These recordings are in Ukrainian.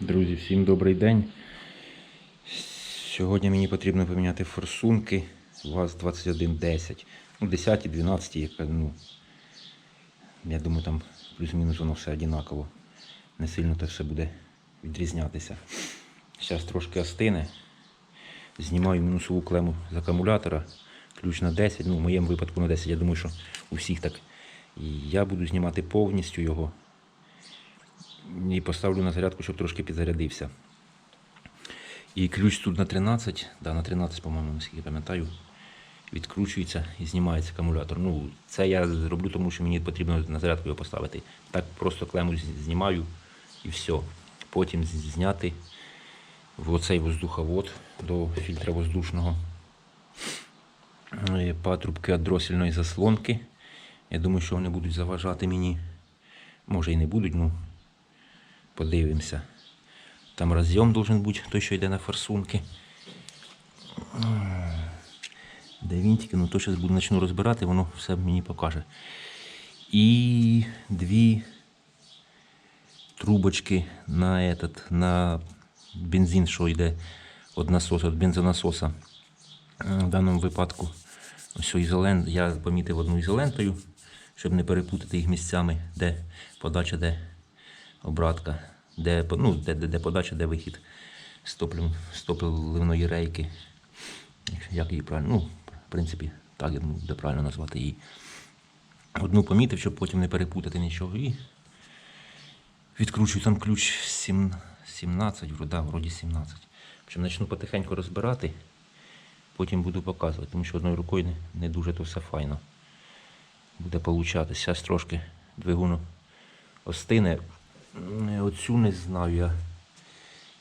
Друзі, всім добрий день. Сьогодні мені потрібно поміняти форсунки ВАЗ-2110. Ну, 10, 12, яка, ну, я думаю, там плюс-мінус воно все однаково. Не сильно це все буде відрізнятися. Зараз трошки остине. Знімаю мінусову клему з акумулятора. Ключ на 10, ну в моєму випадку на 10, я думаю, що у всіх так. І я буду знімати повністю його і поставлю на зарядку, щоб трошки підзарядився. І ключ тут на 13, да, на 13, по-моєму, наскільки пам'ятаю, відкручується і знімається акумулятор. Ну, це я зроблю, тому що мені потрібно на зарядку його поставити. Так просто клему знімаю і все. Потім зняти в оцей воздуховод до фільтра воздушного. Е, Патрубки від дросільної заслонки. Я думаю, що вони будуть заважати мені. Може і не будуть, ну подивимося. Там розйом должен бути, той, що йде на форсунки. Де вінтики, ну то зараз почну розбирати, воно все мені покаже. І дві трубочки на этот, на бензин, що йде від насоса, від бензонасоса. В даному випадку ось ізолент, я помітив одну ізолентою, щоб не перепутати їх місцями, де подача, де обратка, де, ну, де, де, де подача, де вихід з топлив, з топливної рейки. Як- її правильно? Ну, в принципі, так я буде правильно назвати її. Одну помітив, щоб потім не перепутати нічого. І відкручую там ключ сім- 17, да, вроді 17. Причому почну потихеньку розбирати, потім буду показувати, тому що одною рукою не, не дуже то все файно буде получатися. Зараз трошки двигуну остине. Оцю не знаю я.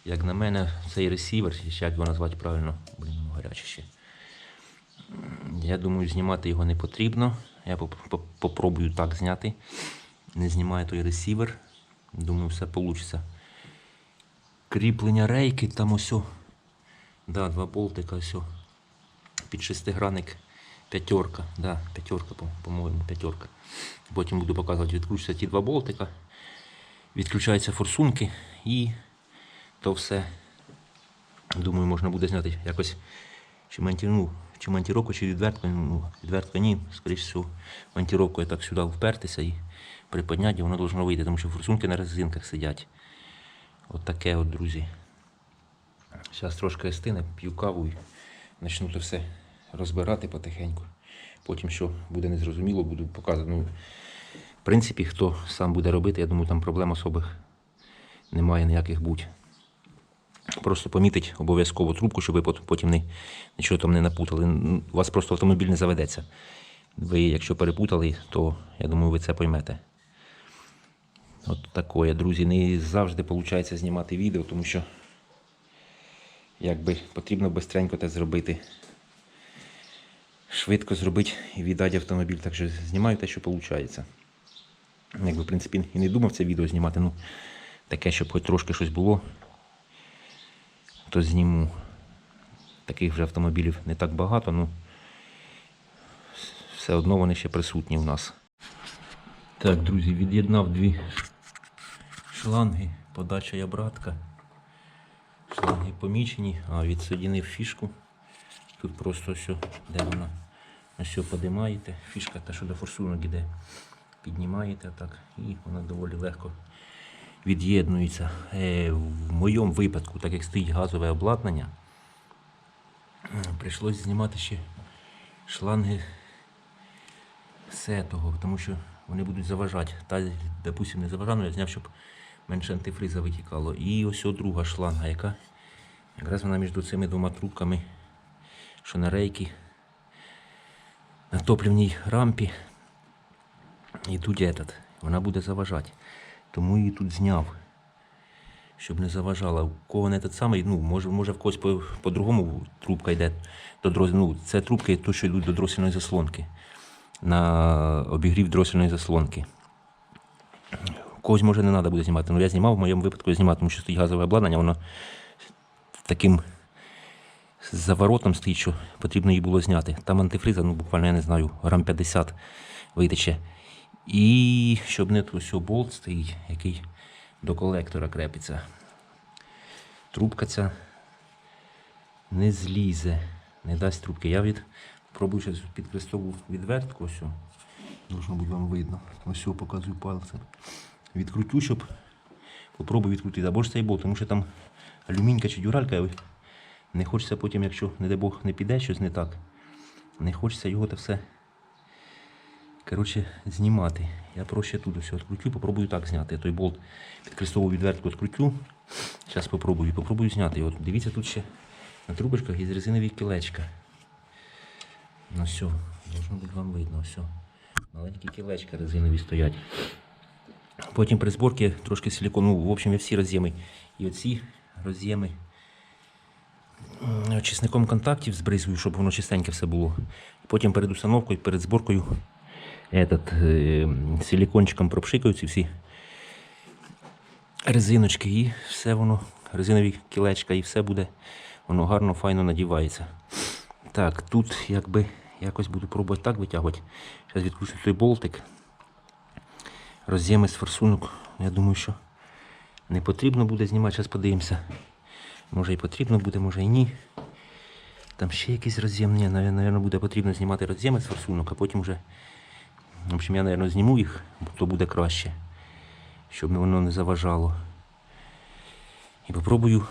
Як на мене, цей ресівер, як його назвати правильно, блін, гаряче ще. Я думаю, знімати його не потрібно. Я поп- поп- попробую так зняти. Не знімаю той ресівер. Думаю, все вийде. Кріплення рейки, там ось. Да, два болтика, ось. Під шестигранник п'ятерка. Да, п'ятерка, по- по-моєму, п'ятерка. Потім буду показувати, відкручуються ті два болтика. Відключаються форсунки і то все. Думаю, можна буде зняти якось чи манті, ну, чи мантіровку, чи відвертку. Ну, відвертка ні, скоріш всього, мантіровкою так сюди впертися і приподняти, і воно должно вийти, тому що форсунки на резинках сидять. От таке от, друзі. Зараз трошки стине, п'ю каву і почну це все розбирати потихеньку. Потім, що буде незрозуміло, буду показувати. Ну, в принципі, хто сам буде робити, я думаю, там проблем особих немає ніяких будь. Просто помітить обов'язково трубку, щоб ви потім не, нічого там не напутали. У вас просто автомобіль не заведеться. Ви, якщо перепутали, то я думаю, ви це поймете. От такое, друзі. Не завжди виходить знімати відео, тому що якби потрібно бистренько це зробити. Швидко зробити і віддати автомобіль. Так що знімаю те, що виходить. Якби, в принципі, і не думав це відео знімати, ну таке, щоб хоч трошки щось було, то зніму. Таких вже автомобілів не так багато, ну все одно вони ще присутні в нас. Так, друзі, від'єднав дві шланги, подача і обратка. Шланги помічені, а відсоединив фішку. Тут просто все, де вона ось все подимаєте. Фішка та, що до форсунок іде. Піднімаєте так і вона доволі легко від'єднується. Е, в моєму випадку, так як стоїть газове обладнання, прийшлось знімати ще шланги все того, тому що вони будуть заважати. Та, допустим, не заважано, я зняв, щоб менше антифриза витікало. І ось друга шланга, яка якраз вона між цими двома трубками, що на рейки, на топливній рампі. І тут этот, вона буде заважати. Тому її тут зняв. Щоб не заважала. У кого не той самий, ну, може, може в когось по- по-другому трубка йде до дрос... ну, Це трубки, то, що йдуть до дросільної заслонки. На обігрів дросільної заслонки. Когось може не треба буде знімати. Ну я знімав в моєму випадку я знімав, тому що стоїть газове обладнання, воно таким заворотом стоїть, що потрібно її було зняти. Там антифриза, ну буквально я не знаю, грам 50 витече. І щоб не все болт стоїть, який до колектора крепиться. трубка ця не злізе, не дасть трубки. Я від пробую зараз під крестову відвертку. Ось. Должно бути вам видно. Ось показую пальцем. Відкрутю, щоб попробую відкрутити. Або ж цей болт, тому що там алюмінька чи дюралька. Не хочеться потім, якщо, не дай Бог, не піде щось не так. Не хочеться його те все коротше, знімати. Я проще тут все відкрутю, попробую так зняти. Той болт під крестову відвертку відкрутю. Зараз попробую. Попробую зняти. От дивіться, тут ще на трубочках є резинові кілечка. Ну все, должно бути вам видно, все. Маленькі кілечка резинові стоять. Потім при зборці трошки силикону, ну, в общем, я всі роз'єми. І оці роз'єми м, очисником контактів збризую, щоб воно чистеньке все було. Потім перед установкою, перед зборкою этот, е, силикончиком пропшикаю ці всі резиночки і все воно, резинові кілечка, і все буде, воно гарно, файно надівається. Так, тут якби якось буду пробувати так витягувати. Зараз відкручу той болтик. Роз'єми з форсунок. Я думаю, що не потрібно буде знімати, зараз подивимося. Може і потрібно буде, може і ні. Там ще якийсь роз'єм. Ні, напевно, буде потрібно знімати роз'єми з форсунок, а потім вже. В общем, я, напевно, зніму їх, то буде краще, щоб воно не заважало. І попробую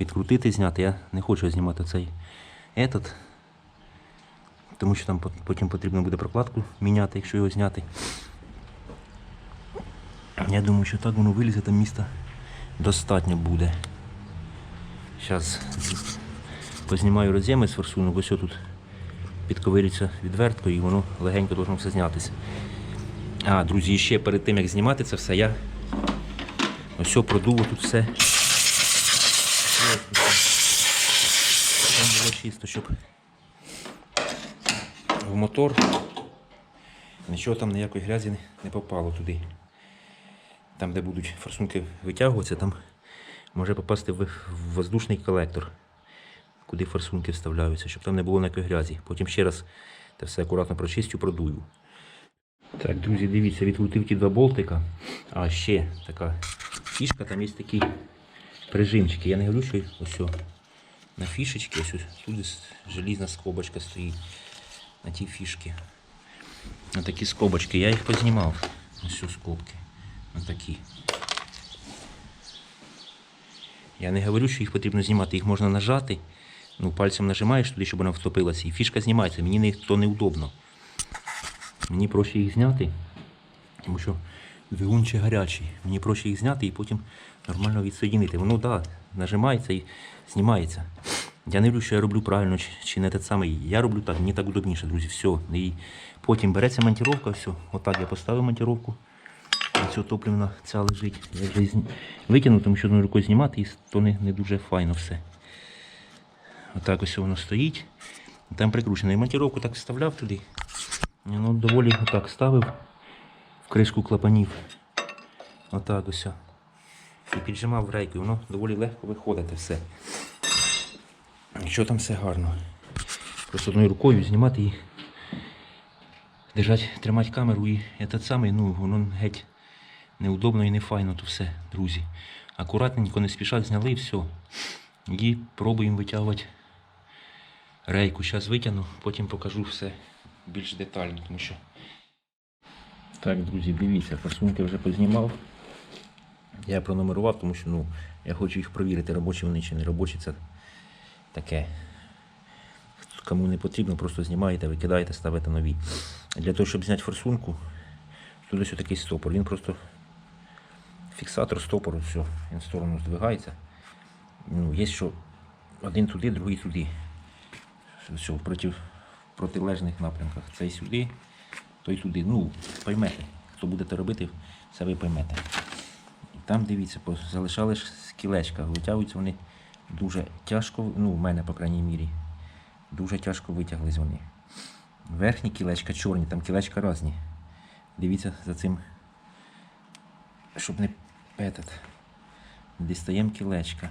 відкрутити, зняти. Я не хочу знімати цей этот, тому що там потім потрібно буде прокладку міняти, якщо його зняти. Я думаю, що так воно вилізе, там міста достатньо буде. Зараз познімаю роз'єми з форсунок, ось тут підковирюється відверткою і воно легенько должно все знятися. А, друзі, ще перед тим як знімати це все, я ось продув тут все. Там було чисто, щоб в мотор нічого там ніякої грязі не- попало туди. Там, де будуть форсунки витягуватися, там може попасти в воздушний колектор, куди форсунки вставляються, щоб там не було ніякої грязі. Потім ще раз це все акуратно прочистю, продую. Так, друзі, дивіться, відкрутив ті два болтика. А ще така фішка, там є такі прижимчики. Я не говорю, що ось на фішечки, ось, ось тут желізна скобочка стоїть на тій фішки. На такі скобочки. Я їх познімав. Ось ось скобки. Ось такі. Я не говорю, що їх потрібно знімати, їх можна нажати. Ну, пальцем нажимаєш туди, щоб вона втопилася, і фішка знімається. Мені не, то неудобно. Мені проще їх зняти, тому що двигун ще гарячий. Мені проще їх зняти і потім нормально відсоєдинити. Воно да, нажимається і знімається. Я не говорю, що я роблю правильно чи, не те саме. Я роблю так, мені так удобніше, друзі. Все. І потім береться монтировка, все. Отак я поставив монтировку. Ось топлівна ця лежить. Я вже витягнув, тому що одною рукою знімати, і то не, не дуже файно все. Отак ось воно стоїть. Там прикручено. І монтировку так вставляв туди. І воно доволі отак ставив в кришку клапанів. Отак ось. І піджимав рейку, воно доволі легко виходить все. Що там все гарно. Просто одною рукою знімати і держать, тримати камеру і этот самий, ну, воно геть неудобно і не файно то все, друзі. Акуратненько, не спішать, зняли і все. І пробуємо витягувати рейку. Зараз витягну, потім покажу все більш детально, тому що. Так, друзі, дивіться, форсунки вже познімав. Я пронумерував, тому що ну, я хочу їх провірити, робочі вони чи не робочі. Це таке. Кому не потрібно, просто знімаєте, викидаєте, ставите нові. Для того, щоб зняти форсунку, тут ось такий стопор. Він просто фіксатор стопору, все, він в сторону здвигається. Ну, є що один туди, другий туди. Все, в проти, протилежних напрямках. Цей сюди, той туди. Ну, поймете. Хто будете робити, це ви поймете. І там дивіться, залишали ж кілечка. Витягуються вони дуже тяжко, ну, в мене, по крайній мірі. Дуже тяжко витяглись вони. Верхні кілечка чорні, там кілечка різні. Дивіться за цим, щоб не петати. Дістаємо кілечка.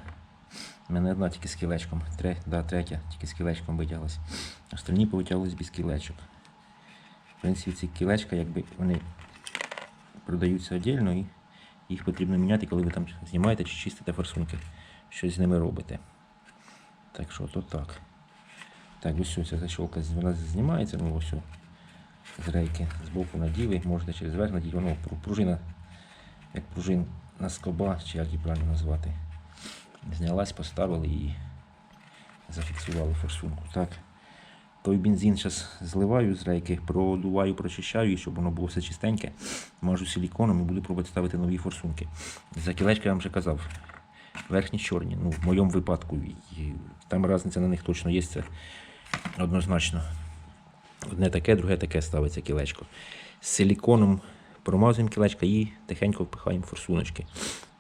У мене одна тільки з кілечком. Тре, да, третя тільки з кілечком витяглась. Остальні повитягувались без кілечок. В принципі, ці кілечка, якби вони продаються віддільно і їх потрібно міняти, коли ви там знімаєте чи чистите форсунки. щось з ними робите. Так що то так. Так, ось ця защолка знімається, ну ось з рейки з боку наділи, можете через верх надіти, воно пружина, як пружина скоба, чи як її правильно назвати. Знялась, поставили і зафіксували форсунку. Так. Той бензин зараз зливаю з рейки, продуваю, прочищаю, її, щоб воно було все чистеньке. Мажу силіконом і буду пробувати ставити нові форсунки. За кілечки я вам вже казав. Верхні чорні, ну, в моєму випадку. Там різниця на них точно є, це однозначно. Одне таке, друге таке ставиться кілечко. З силіконом промазуємо кілечка і тихенько впихаємо форсуночки.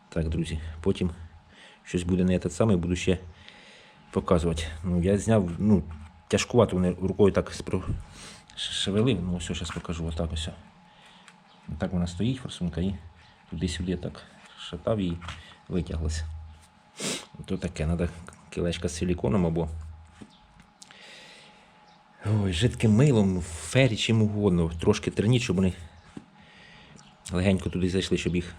Так, друзі, потім щось буде не те саме, буду ще показувати. Ну, я зняв, ну, тяжкувато вони рукою так спро... шевелив. Ну, ось зараз покажу, отак ось. Так вона стоїть, форсунка, і туди-сюди так шатав і витяглася. То таке, треба кілечка з силіконом або Ой, жидким милом, фері чим угодно, трошки терніть, щоб вони легенько туди зайшли, щоб їх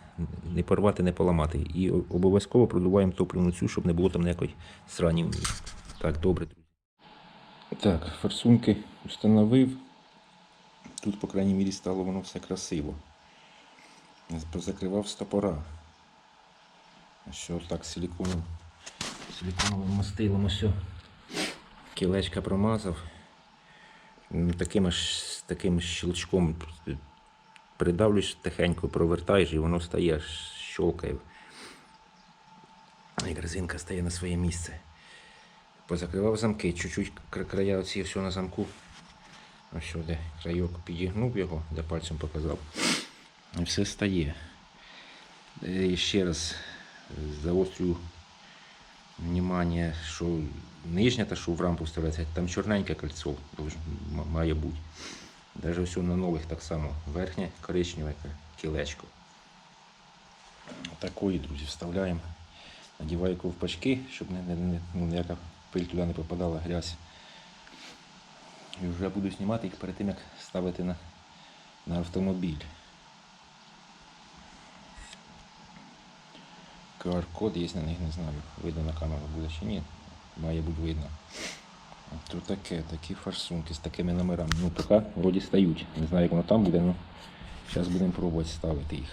не порвати, не поламати. І обов'язково продуваємо топливну цю, щоб не було там ніякої срані. Так, добре. Так, форсунки встановив. Тут, по крайній мірі, стало воно все красиво. Позакривав стопора. Що так силіконовим мастилом ось. Кілечка промазав. Таким аж таким щелчком придавлюєш тихенько, провертаєш і воно стає щолкає. Як резинка стає на своє місце. Позакривав замки, чуть-чуть края оці все на замку. Ось сюди крайок підігнув його, де пальцем показав. І все стає. Е, І ще раз заострюю внимание, що нижня та що в рампу вставляється, там чорненьке кольцо має бути. Даже все на нових так само. Верхнє коричневе кілечко. Такої, друзі, вставляємо. Надіваю ковпачки, щоб не, не, не, ну, ніяка пиль туди не попадала, грязь. І вже буду знімати їх перед тим, як ставити на, на автомобіль. QR-код є на них, не знаю, видно на камеру буде чи ні. Має бути видно. То таке, такі форсунки з такими номерами. Ну, поки вроді стають. Не знаю, як воно там буде, але зараз будемо пробувати ставити їх.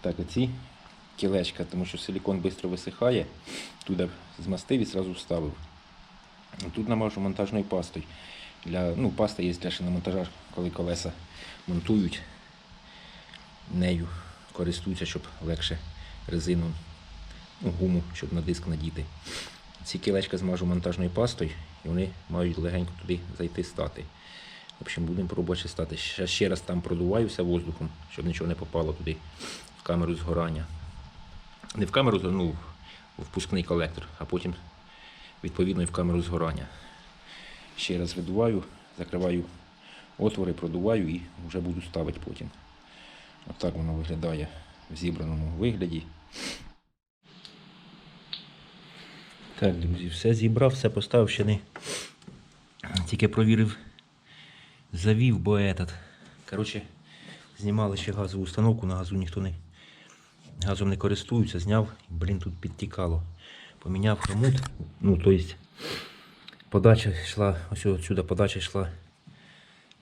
Так, оці кілечка, тому що силікон швидко висихає. Туди змастив і одразу вставив. Тут намажу монтажною пастою. Для, ну, паста є для шиномонтажа, коли колеса монтують нею, користуються, щоб легше резину, ну, гуму, щоб на диск надіти. Ці кілечка змажу монтажною пастою і вони мають легенько туди зайти стати. В общем, будемо пробувати стати. Ще, ще раз там продуваюся воздухом, щоб нічого не попало туди в камеру згорання. Не в камеру, ну, впускний колектор, а потім відповідно і в камеру згорання. Ще раз видуваю, закриваю отвори, продуваю і вже буду ставити потім. Отак воно виглядає в зібраному вигляді. Так, друзі, все зібрав, все поставив ще не. Тільки провірив, завів, бо этот. Коротше, знімали ще газову установку, на газу ніхто не газом не користується, зняв, блін, тут підтікало. Поміняв хомут, ну, то подача йшла, ось отсюда подача йшла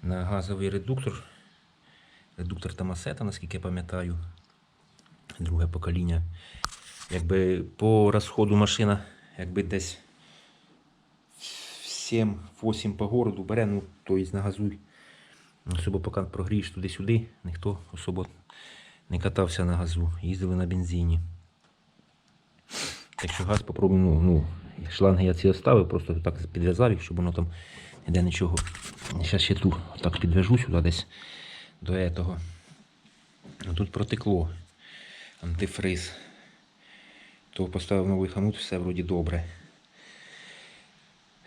на газовий редуктор. Редуктор Томасета, наскільки я пам'ятаю. Друге покоління. Якби по розходу машина, якби десь 7-8 по городу бере, ну, то есть на газу. Особо поки прогрієш туди-сюди, ніхто особо не катався на газу, їздили на бензині. Так що газ попробуємо, ну, ну, шланги я ці оставив, просто так підв'язав їх, щоб воно там ніде нічого. Зараз ще ту так підв'яжу сюди десь до этого. А Тут протекло антифриз. То поставив новий хомут, все вроді добре.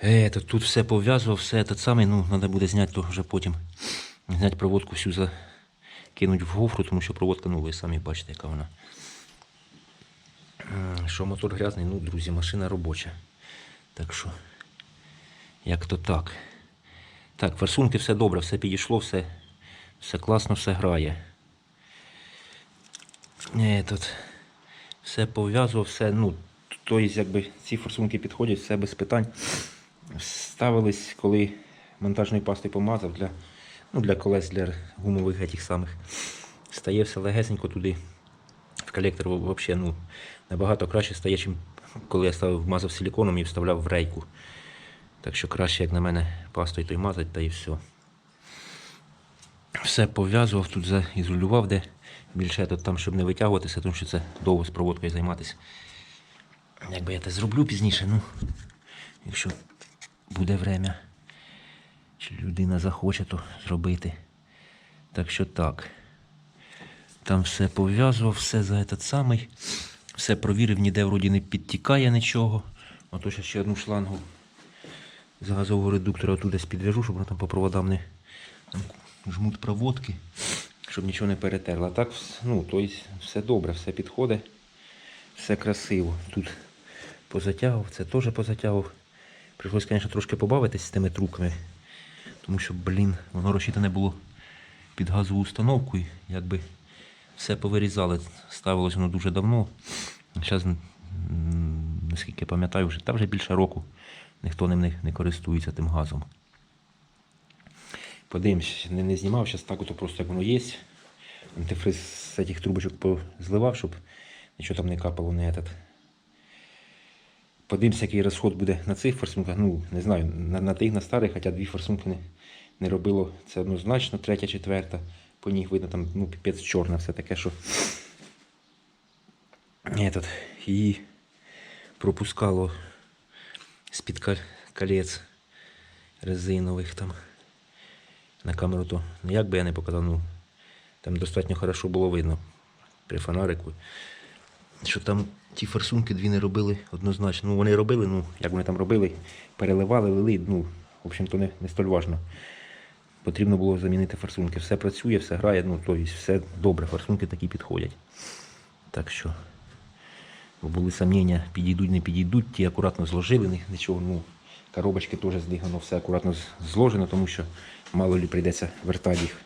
Е, то тут все пов'язував, все те саме, ну, треба буде зняти то вже потім. Зняти проводку всю за... кинуть в гофру, тому що проводка, ну ви самі бачите, яка вона. Що мотор грязний, ну, друзі, машина робоча. Так що, як то так. Так, форсунки все добре, все підійшло, все, все класно, все грає. Е, тут все пов'язував, все, ну, тобто, якби ці форсунки підходять, все без питань. Ставились, коли монтажною пастою помазав для, ну, для колес, для гумових этих самих. Стає все легесенько туди. В колектор взагалі ну, набагато краще стає, чим коли я ставив, мазав силіконом і вставляв в рейку. Так що краще, як на мене, пастою той мазать, та і все. Все пов'язував, тут заізолював, де більше тут там, щоб не витягуватися, тому що це довго з проводкою займатися. Якби я це зроблю пізніше, ну, якщо буде время, чи людина захоче, то зробити. Так що так. Там все пов'язував, все за этот самий. Все провірив, ніде вроді не підтікає нічого. Ото ще одну шлангу з газового редуктора десь підв'яжу, щоб воно там по проводам не там жмут проводки, щоб нічого не перетерло. Так, ну, то есть, все добре, все підходить, все красиво. Тут позатягував, це теж позатягував. Прийшлось, звісно, трошки побавитись з тими трубками, тому що, блін, воно розчитане було під газову установку, і якби все повирізали. Ставилось воно дуже давно. Зараз, наскільки пам'ятаю, вже, та вже більше року ніхто ним не, не користується тим газом. Подивимось, не, не знімав, зараз так ото просто як воно є. Антифриз з цих трубочок позливав, щоб нічого там не капало на этот. Подивимося, який розход буде на цих форсунках. Ну, не знаю, на, на тих, на старих, хоча дві форсунки не, не робило. Це однозначно, третя, четверта. По них видно там ну, піпець чорне, все таке, що этот, її пропускало з-під колець резинових там. На камеру то ну, як би я не показав, ну там достатньо хорошо було видно при фонарику. Що там ті форсунки дві не робили однозначно. Ну вони робили, ну як вони там робили, переливали, лили, ну, в общем-то, не, не столь важно. Потрібно було замінити форсунки. Все працює, все грає, ну тобто все добре, форсунки такі підходять. Так що були сумніння, підійдуть, не підійдуть, ті акуратно зложили, нічого, ну, коробочки теж злігано, все акуратно зложено, тому що мало лі прийдеться вертати їх.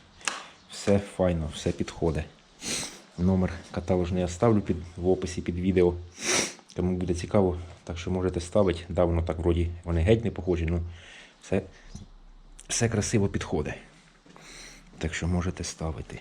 Все файно, все підходить. Номер каталожний я ставлю під, в описі під відео. Кому буде цікаво, так що можете ставити. Да, воно так вроді вони геть не похожі, але все, все красиво підходить. Так що можете ставити.